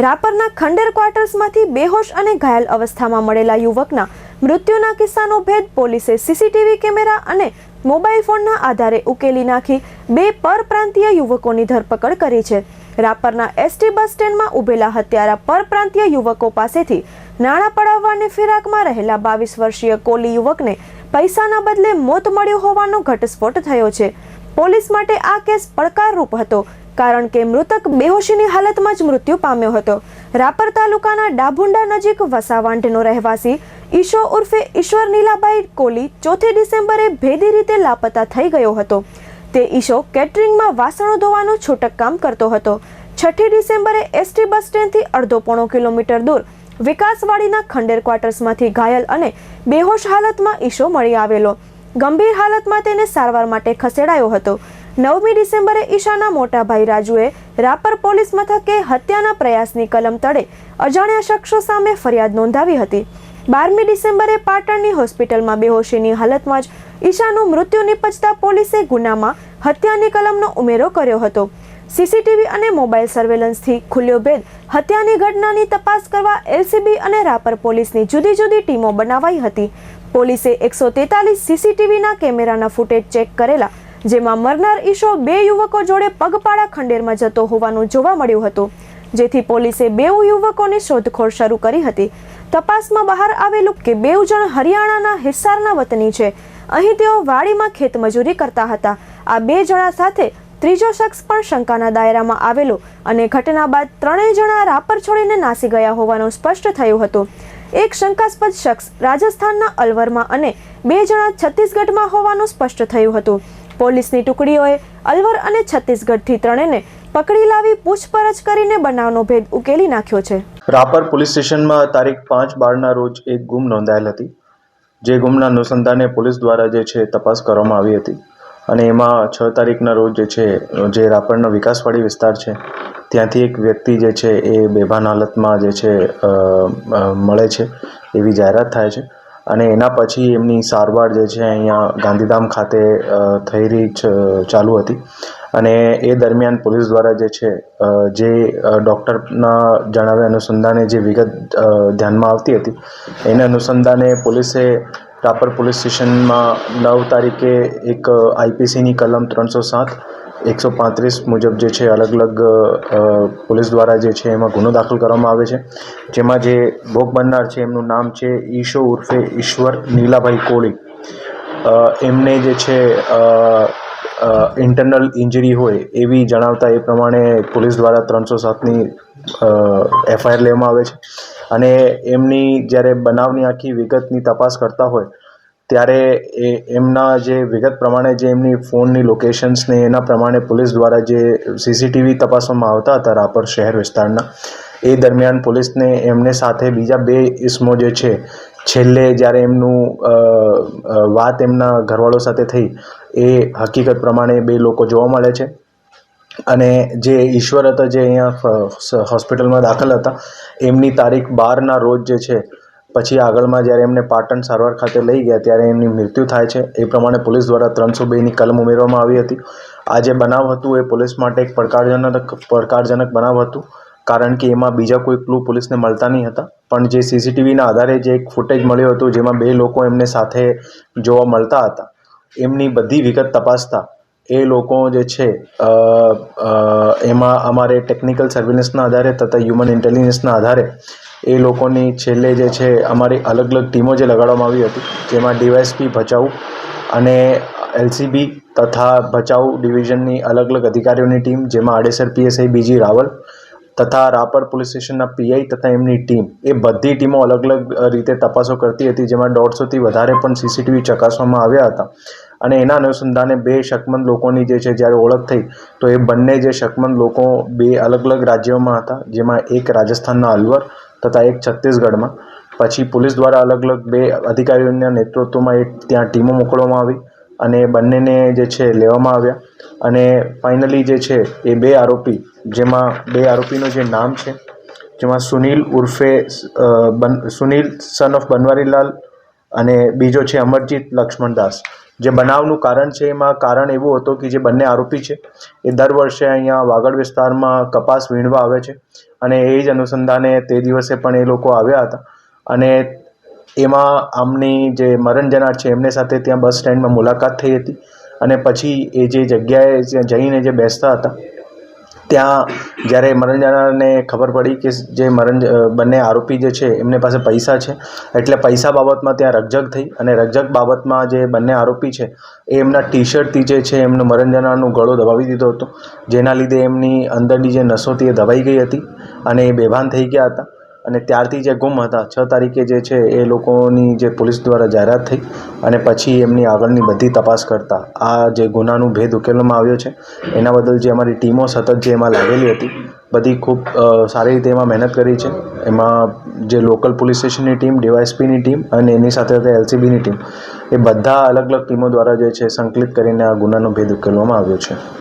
રાપરના ખંડેર ક્વાર્ટર્સમાંથી બેહોશ અને ઘાયલ અવસ્થામાં મળેલા યુવકના મૃત્યુના કિસ્સાનો ભેદ પોલીસે સીસીટીવી કેમેરા અને મોબાઈલ ફોનના આધારે ઉકેલી નાખી બે પરપ્રાંતીય યુવકોની ધરપકડ કરી છે. રાપરના એસટી બસ સ્ટેન્ડમાં ઊભેલા હત્યારા પરપ્રાંતીય યુવકો પાસેથી નાણાં પડાવવાની ફિરાકમાં રહેલા બાવીસ વર્ષીય કોલી યુવકને પૈસાના બદલે મોત મળ્યું હોવાનો ઘટસ્ફોટ થયો છે. પોલીસ માટે આ કેસ પડકારરૂપ હતો. કારણ કે મૃતક બેહોશીની હાલતમાં જ મૃત્યુ પામ્યો હતો. રાપર તાલુકાના ડાભુંડા નજીક વસાવાંઢનો રહેવાસી ઈશો ઉર્ફે ઈશ્વર નીલાબાઈ કોલી ચોથી ડિસેમ્બરે ભેદી રીતે લાપતા થઈ ગયો હતો. તે ઈશો કેટરિંગમાં વાસણો ધોવાનું છૂટક કામ કરતો હતો. છઠ્ઠી ડિસેમ્બરે એસટી બસ સ્ટેન્ડથી અડધો પોણો કિલોમીટર દૂર વિકાસવાડીના ખંડેર ક્વાર્ટર્સમાંથી ઘાયલ અને બેહોશ હાલતમાં ઈશો મળી આવેલો. ગંભીર હાલતમાં તેને સારવાર માટે ખસેડાયો હતો. નવમી ડિસેમ્બરે ઈશાના મોટા ભાઈ રાજુએ રાપર પોલીસ મથકે હત્યાના પ્રયાસની કલમ તળે અજાણ્યા શખ્સો સામે ફરિયાદ નોંધાવી હતી. બારમી ડિસેમ્બરે પાટણની હોસ્પિટલમાં બેહોશીની હાલતમાં જ ઈશાનું મૃત્યુ નિપજતા પોલીસે ગુનામાં હત્યાની કલમનો ઉમેરો કર્યો હતો. સીસીટીવી અને મોબાઈલ સર્વેલન્સથી ખુલ્યો ભેદ, હત્યાની ઘટનાની તપાસ કરવા એલસીબી અને રાપર પોલીસની જુદી જુદી ટીમો બનાવાઈ હતી. પોલીસે એકસો તેતાલીસ સીસીટીવીના કેમેરાના ફૂટેજ ચેક કરેલા જેમાં મરનાર ઈશો બે યુવકો જોડે પગપાળા ખંડેરમાં જતો હોવાનું જોવા મળ્યું હતું. જેથી પોલીસે બેઉ યુવકોની શોધખોળ શરૂ કરી હતી. તપાસમાં બહાર આવેલું કે બેઉ જણ હરિયાણાના હિસ્સારના વતની છે. અહીં તેઓ વાડીમાં ખેતમજૂરી કરતા હતા. આ બે જણા સાથે ત્રીજો શખ્સ પણ શંકાના દાયરામાં આવેલો અને ઘટના બાદ ત્રણેય જણા રાપર છોડીને નાસી ગયા હોવાનું સ્પષ્ટ થયું હતું. એક શંકાસ્પદ શખ્સ રાજસ્થાનના અલવરમાં અને બે જણા છત્તીસગઢમાં હોવાનું સ્પષ્ટ થયું હતું. પોલીસની ટુકડીઓએ અલવર અને છત્તીસગઢથી ત્રણેયને પકડી લાવી પૂછપરછ કરીને બનાવનો ભેદ ઉકેલી નાખ્યો છે. રાપર પોલીસ સ્ટેશનમાં તારીખ પાંચ બારના રોજ એક ગુમ નોંધાયેલ હતી, જે ગુમના અનુસંધાને પોલીસ દ્વારા જે છે તપાસ કરવામાં આવી હતી અને એમાં છ તારીખના રોજ જે છે, જે રાપરનો વિકાસવાડી વિસ્તાર છે, ત્યાંથી એક વ્યક્તિ જે છે એ બેભાન હાલતમાં જે છે મળે છે એવી જાહેરાત થાય છે. અને એના પછી એમની સારવાર જે છે અહીંયા ગાંધીધામ ખાતે થઈ રહી ચાલુ હતી. અને એ દરમિયાન પોલીસ દ્વારા જે છે જે ડૉક્ટરના જણાવ્યા અનુસંધાને જે વિગત ધ્યાનમાં આવતી હતી, એને અનુસંધાને પોલીસે રાપર પોલીસ સ્ટેશનમાં નવ તારીખે એક આઈપીસીની કલમ ત્રણસો સાત એકસો પાંત્રીસ મુજબ જે છે, અલગ અલગ પોલીસ દ્વારા જે છે, એમાં ગુનો દાખલ કરવામાં આવે છે. જેમાં જે ભોગ બનનાર છે, એમનું નામ છે ઈશો ઉર્ફે ઈશ્વર નીલાભાઈ કોળી. એમને જે છે ઇન્ટરનલ ઇન્જરી હોય એવી જણાવતા એ પ્રમાણે પોલીસ દ્વારા ત્રણસો સાતની એફઆઈઆર લેવામાં આવે છે. અને એમની જ્યારે બનાવની આખી વિગતની તપાસ કરતા હોય ત્યારે એ એમના જે વિગત પ્રમાણે જે એમની ફોનની લોકેશન્સને એના પ્રમાણે પોલીસ દ્વારા જે સીસીટીવી તપાસવામાં આવતા હતા રાપર શહેર વિસ્તારના, એ દરમિયાન પોલીસને એમને સાથે બીજા બે ઇસમો જે છે, છેલ્લે જ્યારે એમનું વાત એમના ઘરવાળો સાથે થઈ, એ હકીકત પ્રમાણે બે લોકો જોવા મળે છે. અને જે ઈશ્વર હતા જે અહીંયા હોસ્પિટલમાં દાખલ હતા, એમની તારીખ બારના રોજ જે છે પછી આગળમાં જ્યારે એમને પાટણ સારવાર ખાતે લઈ ગયા, ત્યારે એમની મૃત્યુ થાય છે. એ પ્રમાણે પોલીસ દ્વારા ત્રણસો બેની કલમ ઉમેરવામાં આવી હતી. આ જે બનાવ હતું, એ પોલીસ માટે એક પડકારજનક પડકારજનક બનાવ હતું, કારણ કે એમાં બીજા કોઈ ક્લુ પોલીસને મળતા નહીં હતા. પણ જે સીસીટીવીના આધારે જે એક ફૂટેજ મળ્યો હતો, જેમાં બે લોકો એમને સાથે જોવા મળતા હતા, એમની બધી વિગત તપાસતા એ લોકો જે છે એમાં અમારે ટેકનિકલ સર્વેલન્સના આધારે તથા હ્યુમન ઇન્ટેલિજન્સના આધારે એ લોકોની છેલ્લે જે છે, અમારી અલગ અલગ ટીમો જે લગાડવામાં આવી હતી, જેમાં ડીવાયએસપી ભચાઉ અને એલસીબી તથા ભચાઉ ડિવિઝનની અલગ અલગ અધિકારીઓની ટીમ, જેમાં આડેસર પીએસઆઈ બીજી રાવલ તથા રાપર પોલીસ સ્ટેશનના પીઆઈ તથા એમની ટીમ, એ બધી ટીમો અલગ અલગ રીતે તપાસો કરતી હતી, જેમાં દોઢસોથી વધારે પણ સીસીટીવી ચકાસવામાં આવ્યા હતા. અને એના અનુસંધાને બે શકમંદ લોકોની જે છે, જ્યારે ઓળખ થઈ, તો એ બંને જે શકમંદ લોકો બે અલગ અલગ રાજ્યોમાં હતા, જેમાં એક રાજસ્થાનના અલવર તથા એક છત્તીસગઢમાં. પછી પોલીસ દ્વારા અલગ અલગ બે અધિકારીઓના નેતૃત્વમાં એક ત્યાં ટીમો મોકલવામાં આવી. અને બંનેને જે છે લેવામાં આવ્યા. અને ફાઇનલી જે છે એ બે આરોપી, જેમાં બે આરોપીનું જે નામ છે, જેમાં સુનિલ ઉર્ફે બન, સુનિલ સન ઓફ બનવારીલાલ અને બીજો છે અમરજીત લક્ષ્મણદાસ જે બનાવનું કારણ છે એમાં કારણ એવું હતું કે જે બંને આરોપી છે, એ દર વર્ષે અહીંયા વાગડ વિસ્તારમાં કપાસ વીણવા આવે છે અને એ જ અનુસંધાને તે દિવસે પણ એ લોકો આવ્યા હતા. અને એમાં આમની જે મરણ જનાર છે, એમને સાથે ત્યાં બસ સ્ટેન્ડમાં મુલાકાત થઈ હતી અને પછી એ જે જગ્યાએ ત્યાં જઈને જે બેસતા હતા, ત્યાં જ્યારે મરણ જનારને ખબર પડી કે જે મરણ બંને આરોપી જે છે, એમને પાસે પૈસા છે, એટલે પૈસા બાબતમાં ત્યાં રકઝક થઈ અને રકઝક બાબતમાં જે બંને આરોપી છે, એ એમના ટી શર્ટથી જે છે, એમનું મરણ જનારનું ગળો દબાવી દીધો હતો. જેના લીધે એમની અંદરની જે નસોથી એ દબાઈ ગઈ હતી અને એ બેભાન થઈ ગયા હતા. અને ત્યારથી જે ગુમ હતા, છ તારીખે જે છે એ લોકોની જે પોલીસ દ્વારા જાહેરાત થઈ અને પછી એમની આગળની બધી તપાસ કરતા. આ જે ગુનાનું ભેદ ઉકેલવામાં આવ્યો છે, એના બદલ જે અમારી ટીમો સતત જે એમાં લાગેલી હતી, બધી ખૂબ સારી રીતે એમાં મહેનત કરી છે. એમાં જે લોકલ પોલીસ સ્ટેશનની ટીમ, ડીવાયએસપીની ટીમ અને એની સાથે સાથે એલસીબીની ટીમ, એ બધા અલગ અલગ ટીમો દ્વારા જે છે સંકલિત કરીને આ ગુનાનો ભેદ ઉકેલવામાં આવ્યો છે.